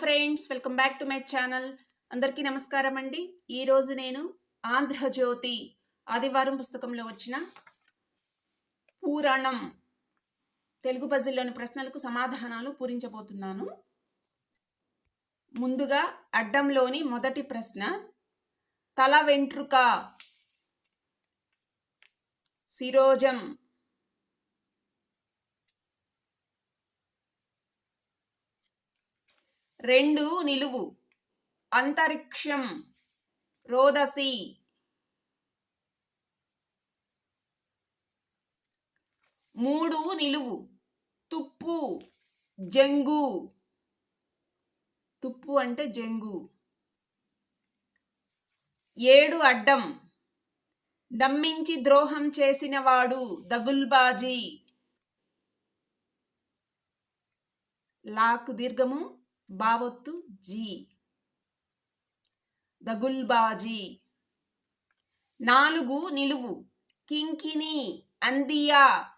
Friends welcome back to my channel. అందరికీ నమస్కారం అండి. ఈరోజు నేను ఆంధ్రజ్యోతి ఆదివారం పుస్తకంలో వచ్చిన పురాణం తెలుగు పజిల్లోని ప్రశ్నలకు సమాధానాలు పూరించబోతున్నాను. ముందుగా అడ్డంలోని మొదటి ప్రశ్న తల వెంట్రుక శిరోజం. రెండు నిలువు. అంతరిక్షం రోదసి. మూడు నిలువు. తుప్పు జంగు. తుప్పు అంటే జంగు. ఏడు అడ్డం. నమ్మించి ద్రోహం చేసినవాడు దగుల్బాజీ. లాకు దీర్ఘము. బావొత్తు జీ. దగుల్బాజీ. నాలుగు నిలువు. కింకిని అందియా.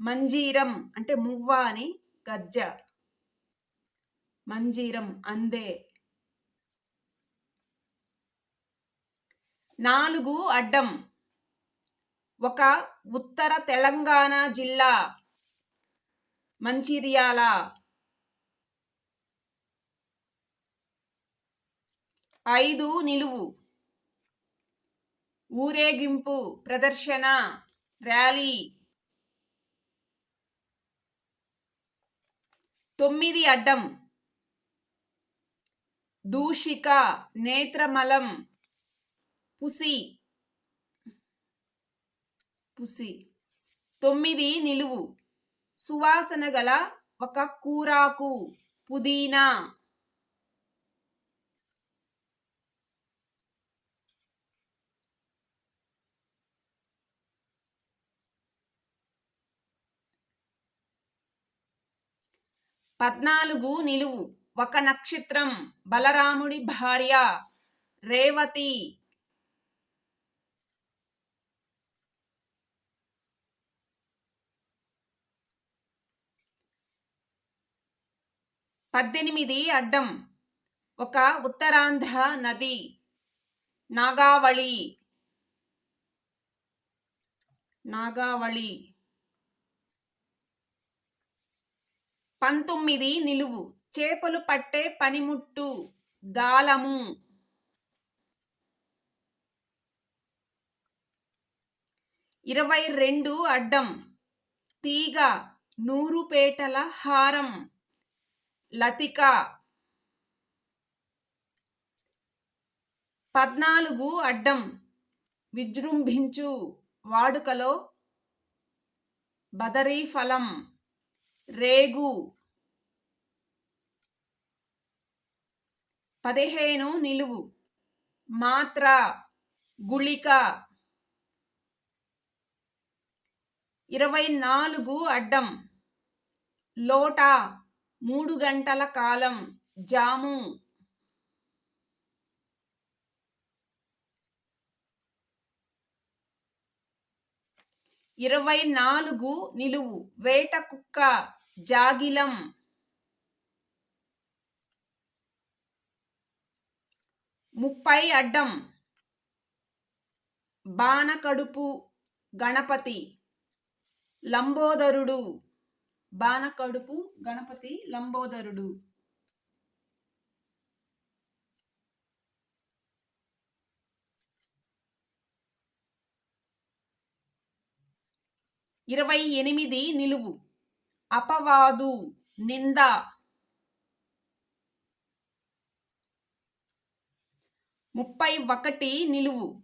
మంజీరం అంటే మువ్వ అని గజ్జ. మంజీరం అందే. నాలుగు అడ్డం. ఒక ఉత్తర తెలంగాణ జిల్లా. మంచిర్యాల. ఐదు నిలువు. ఊరేగింపు ప్రదర్శన ర్యాలీ. తొమ్మిది అడ్డం. దూషిక నేత్రమలం పుసి. పుసి. తొమ్మిది నిలువు. సువాసన గల ఒక కూరాకు పుదీనా. పద్నాలుగు నిలువు. ఒక నక్షత్రం. బలరాముడి భార్య. రేవతి. పద్దెనిమిది అడ్డం. ఒక ఉత్తరాంధ్ర నది. నాగావళి. నాగావళి. పంతొమ్మిది నిలువు. చేపలు పట్టే పనిముట్టు. గాలము. ఇరవై రెండు అడ్డం. తీగ. నూరుపేటల హారం. లతిక. పద్నాలుగు అడ్డం. విజృంభించు. వాడుకలో బదరీ ఫలం రేగు. పదిహేను నిలువు. మాత్ర గుళిక. ఇరవై నాలుగు అడ్డం. లోట మూడు గంటల కాలం. జాము. ఇరవై నాలుగు నిలువు. వేట కుక్క. జాగిలం. ముప్పై అడ్డం. బాణకడుపు గణపతి. లంబోదరుడు. బాణకడుపు గణపతి లంబోదరుడు. ఇరవై ఎనిమిది నిలువు. అపవాదు నింద. ముప్పై ఒకటి నిలువు.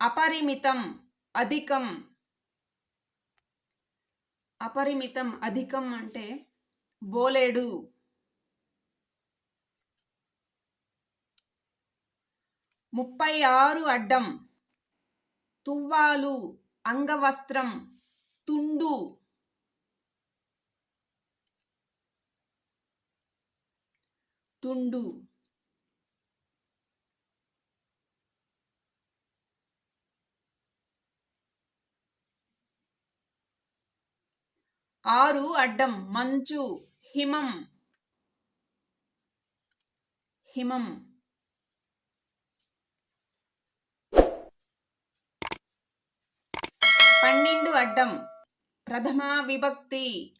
అపరిమితం అధికం. అపరిమితం అధికం అంటే బోలేడు. ముప్పై ఆరు అడ్డం. తువ్వాలు. అంగవస్త్రం తుండు. తుండు. ఆరు అడ్డం. మంచు. హిమం. హిమం. పన్నెండు అడ్డం. ప్రథమా విభక్తి.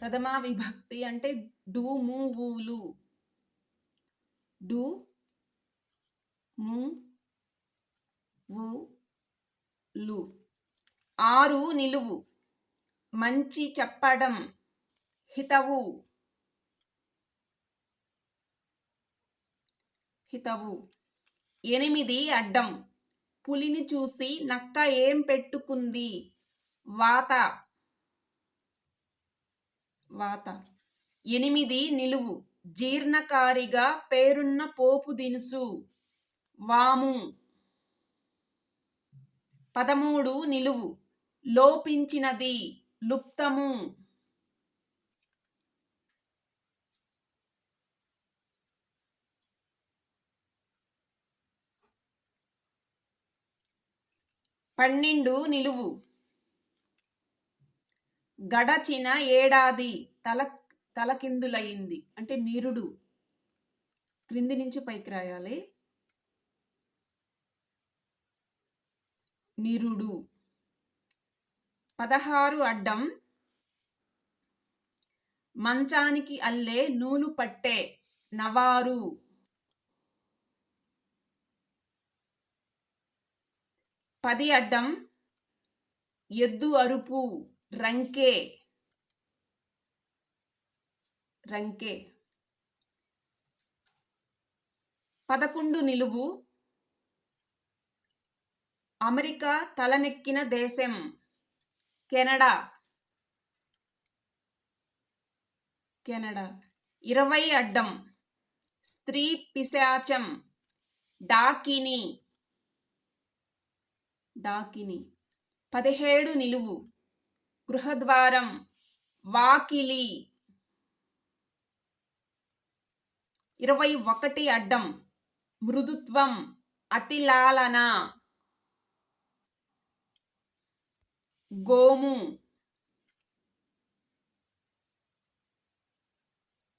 ప్రథమా విభక్తి అంటే డు మూవులు డు ము వు లు. ఆరు నిలువు. మంచి చెప్పడం. హితవు. హితవు. ఎనిమిది అడ్డం. పులిని చూసి నక్క ఏం పెట్టుకుంది? వాత. వాత. ఎనిమిది నిలువు. జీర్ణకారిగా పేరున్న పోపు దినుసు. వాము. పదమూడు నిలువు. లోపించినది. లుప్తము. పన్నెండు నిలువు. గడచిన ఏడాది తల తలకిందులయింది అంటే నిరుడు క్రింది నుంచి పైకి రాయాలి. నిరుడు. పదహారు అడ్డం. మంచానికి అల్లే నూలు పట్టే నవారు. పది అడ్డం ఎద్దు అరుపు రంకే రంకే. పదకొండు నిలువు అమెరికా తలనెక్కిన దేశం కెనడా. కెనడా. ఇరవై అడ్డం స్త్రీ పిశాచం డాకిని. డాకిని. పదిహేడు నిలువు. గృహద్వారం. వాకిలి. ఇరవై ఒకటి అడ్డం. మృదుత్వం. అతిలాలన. గోము.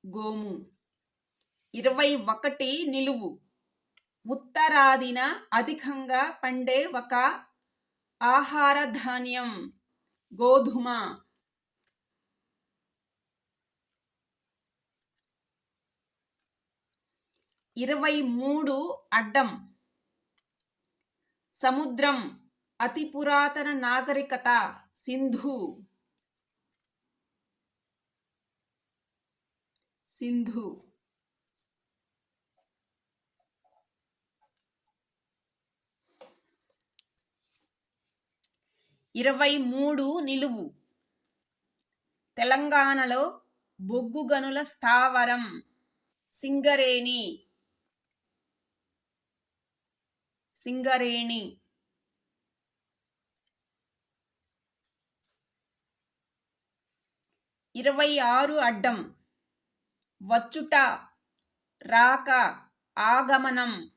గోము. ఇరవై ఒకటి నిలువు. ఉత్తరాదిన అధికంగా పండే ఒక ఆహార ధాన్యం గోధుమ ఇరవై మూడు అడ్డం సముద్రం అతి పురాతన నాగరికత సింధు సింధు. ఇరవై మూడు నిలువు. తెలంగాణలో బొగ్గు గనుల స్థావరం సింగరేణి. సింగరేణి. ఇరవై ఆరు అడ్డం. వచ్చుట రాక ఆగమనం.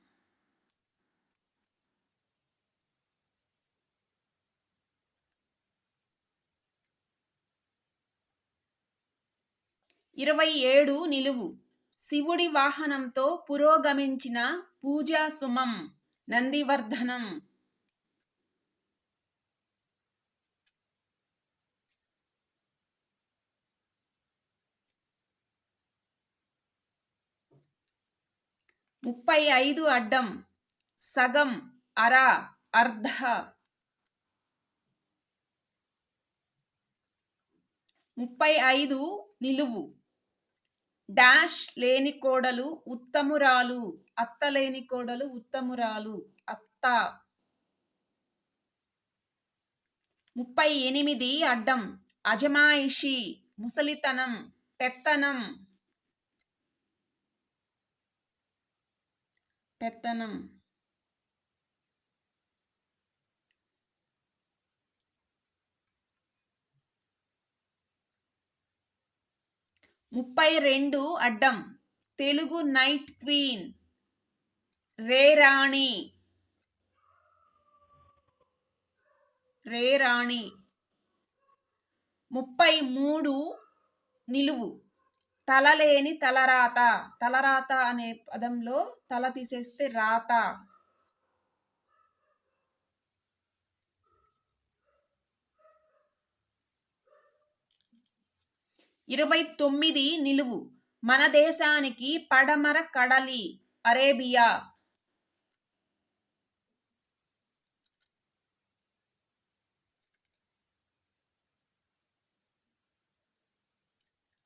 ఇరవై ఏడు నిలువు. శివుడి వాహనంతో పురోగమించిన పూజా సుమం నందివర్ధనం. ముప్పై ఐదు అడ్డం. సగం అర అర్ధ. ముప్పై ఐదు నిలువు. డాష్ లేని కోడలు ఉత్తమురాలు అత్త లేని కోడలు ఉత్తమురాలు అత్త. ముప్పై ఎనిమిది అడ్డం అజమాయిషి ముసలితనం పెత్తనం. పెత్తనం. ముప్పై రెండు అడ్డం. Telugu night queen. రేరాణి రేరాణి ముప్పై మూడు నిలువు. తలలేని తలరాత. తలరాత అనే పదంలో తల తీసేస్తే రాత. ఇరవై తొమ్మిది నిలువు. మన దేశానికి పడమర కడలి. అరేబియా.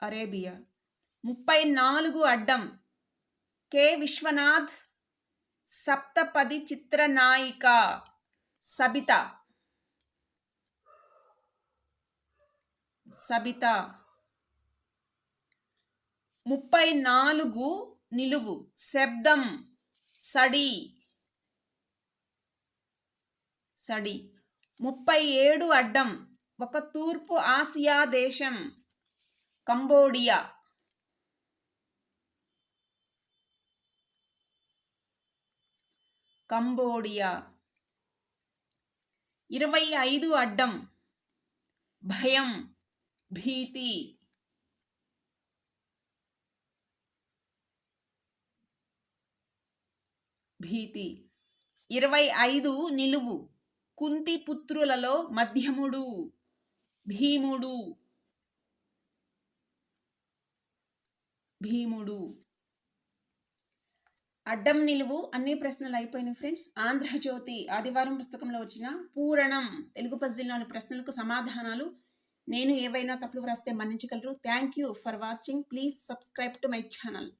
అరేబియా. ముప్పై నాలుగు అడ్డం. కె. విశ్వనాథ్. సప్తపది చిత్రనాయిక. సబిత. సబిత. ముప్పై నాలుగు నిలువు. శబ్దం. సడి. సడి. ముప్పై ఏడు అడ్డం. ఒక తూర్పు ఆసియా దేశం. కంబోడియా. కంబోడియా. ఇరవై ఐదు అడ్డం. భయం. భీతి. భీతి. ఇరవై ఐదు నిలువు. కుంతి పుత్రులలో మధ్యముడు. భీముడు. భీముడు. అడ్డం నిలువు. అన్ని ప్రశ్నలు అయిపోయినాయి ఫ్రెండ్స్. ఆంధ్రజ్యోతి ఆదివారం పుస్తకంలో వచ్చిన పూరణం. తెలుగు పజిల్లోని ప్రశ్నలకు సమాధానాలు. నేను ఏవైనా తప్పులు వ్రాస్తే మన్నించగలరు. Thank you for watching please subscribe to my channel